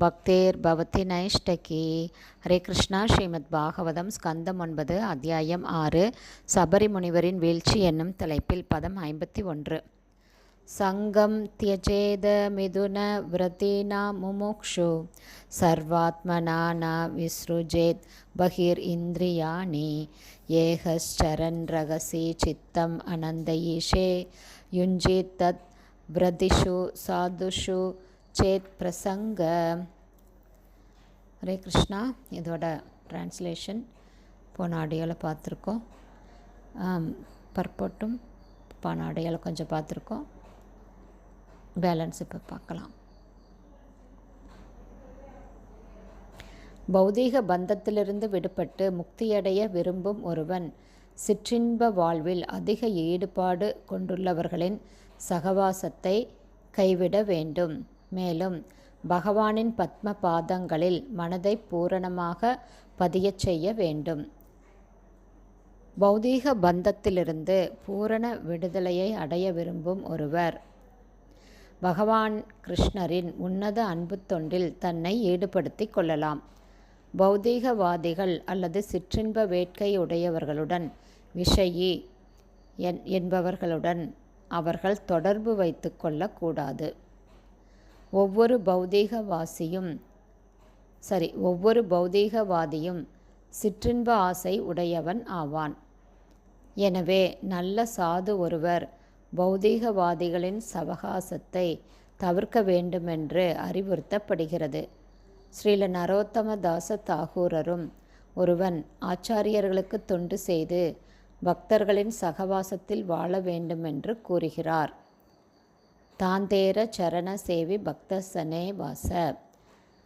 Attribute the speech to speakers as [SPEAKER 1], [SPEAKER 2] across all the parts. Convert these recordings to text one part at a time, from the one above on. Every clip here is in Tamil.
[SPEAKER 1] பக்தேர் பவதி நைஷ்டகி. ஹரே கிருஷ்ணா ஸ்ரீமத் பாகவதம் ஸ்கந்தம் ஒன்பது அத்தியாயம் ஆறு சபரி முனிவரின் வீழ்ச்சி என்னும் தலைப்பில் பதம் ஐம்பத்தி ஒன்று. சங்கம் தியஜேத மிதுன விரதீனா முமுக்ஷு. சர்வாத்மனானா விஸ்ருஜேத் பகிர் இந்திரியாணி. ஏகச்சரன் ரகசி சித்தம் அனந்த ஈஷே யுஞ்சித் தத் விரதிஷு சாதுஷு சேத் பிரசங்க. ஹரே கிருஷ்ணா. இதோட ட்ரான்ஸ்லேஷன் போன ஆடியோவில் பார்த்துருக்கோம். பர்போட்டும் போன ஆடியோவில் கொஞ்சம் பார்த்துருக்கோம். பேலன்ஸ் இப்போ பார்க்கலாம். பௌதீக பந்தத்திலிருந்து விடுபட்டு முக்தியடைய விரும்பும் ஒருவன் சிற்றின்ப வாழ்வில் அதிக ஈடுபாடு கொண்டுள்ளவர்களின் சகவாசத்தை கைவிட வேண்டும். மேலும் பகவானின் பத்ம பாதங்களில் மனதை பூரணமாக பதியச் செய்ய வேண்டும். பௌதீக பந்தத்திலிருந்து பூரண விடுதலையை அடைய விரும்பும் ஒருவர். பகவான் கிருஷ்ணரின் உன்னத அன்பு தொண்டில் தன்னை ஈடுபடுத்தி கொள்ளலாம். பௌதீகவாதிகள் அல்லது சிற்றின்ப வேட்கை உடையவர்களுடன் விஷயி என் என்பவர்களுடன் அவர்கள் தொடர்பு வைத்து கொள்ளக்கூடாது ஒவ்வொரு பௌதீகவாசியும் சரி ஒவ்வொரு பௌதீகவாதியும் சிற்றின்ப ஆசை உடையவன் ஆவான். எனவே நல்ல சாது ஒருவர் பௌதீகவாதிகளின் சவகாசத்தை தவிர்க்க வேண்டுமென்று அறிவுறுத்தப்படுகிறது. ஸ்ரீல நரோத்தம தாச தாகூரரும் ஒருவன் ஆச்சாரியர்களுக்கு தொண்டு செய்து பக்தர்களின் சகவாசத்தில் வாழ வேண்டுமென்று கூறுகிறார். தாந்தேர சரண சேவி பக்த சனேவாச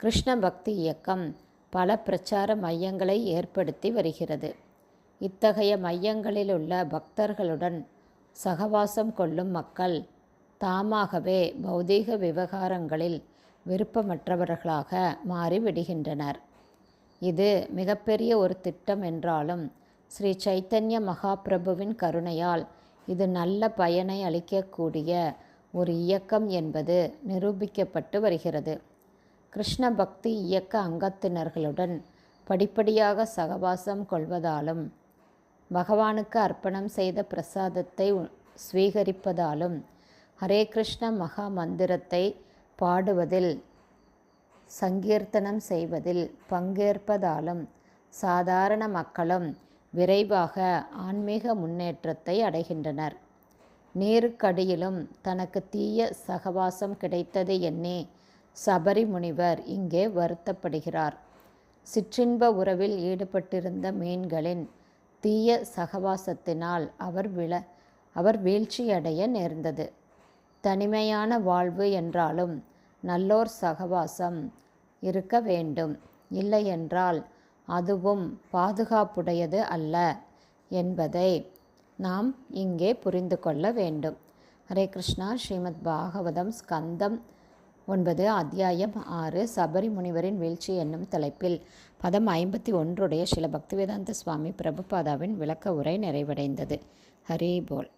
[SPEAKER 1] கிருஷ்ண பக்தி இயக்கம் பல பிரச்சார மையங்களை ஏற்படுத்தி வருகிறது. இத்தகைய மையங்களில் உள்ள பக்தர்களுடன் சகவாசம் கொள்ளும் மக்கள் தாமாகவே பௌதீக விவகாரங்களில் விருப்பமற்றவர்களாக மாறிவிடுகின்றனர். இது மிகப்பெரிய ஒரு திட்டம் என்றாலும் ஸ்ரீ சைத்தன்ய மகாபிரபுவின் கருணையால் இது நல்ல பயனை அளிக்கக்கூடிய ஒரு இயக்கம் என்பது நிரூபிக்கப்பட்டு வருகிறது. கிருஷ்ண பக்தி இயக்க அங்கத்தினர்களுடன் படிப்படியாக சகவாசம் கொள்வதாலும் பகவானுக்கு அர்ப்பணம் செய்த பிரசாதத்தை ஸ்வீகரிப்பதாலும் ஹரே கிருஷ்ண மகா மந்திரத்தை பாடுவதில் சங்கீர்த்தனம் செய்வதில் பங்கேற்பதாலும் சாதாரண மக்களும் விரைவாக ஆன்மீக முன்னேற்றத்தை அடைகின்றனர். நேருக்கடியிலும் தனக்கு தீய சகவாசம் கிடைத்தது எண்ணி சபரி முனிவர் இங்கே வருத்தப்படுகிறார். சிற்றின்ப உறவில் ஈடுபட்டிருந்த மீன்களின் தீய சகவாசத்தினால் அவர் விழ அவர் வீழ்ச்சியடைய நேர்ந்தது. தனிமையான வாழ்வு என்றாலும் நல்லோர் சகவாசம் இருக்க வேண்டும். இல்லையென்றால் அதுவும் பாதுகாப்புடையது அல்ல என்பதை நாம் இங்கே புரிந்து கொள்ள வேண்டும். ஹரே கிருஷ்ணா ஸ்ரீமத் பாகவதம் ஸ்கந்தம் ஒன்பது அத்தியாயம் ஆறு சபரி முனிவரின் வீழ்ச்சி என்னும் தலைப்பில். பதம் ஐம்பத்தி ஒன்றுடைய சில பக்திவேதாந்த சுவாமி பிரபுபாதாவின் விளக்க உரை நிறைவடைந்தது. ஹரி போல்.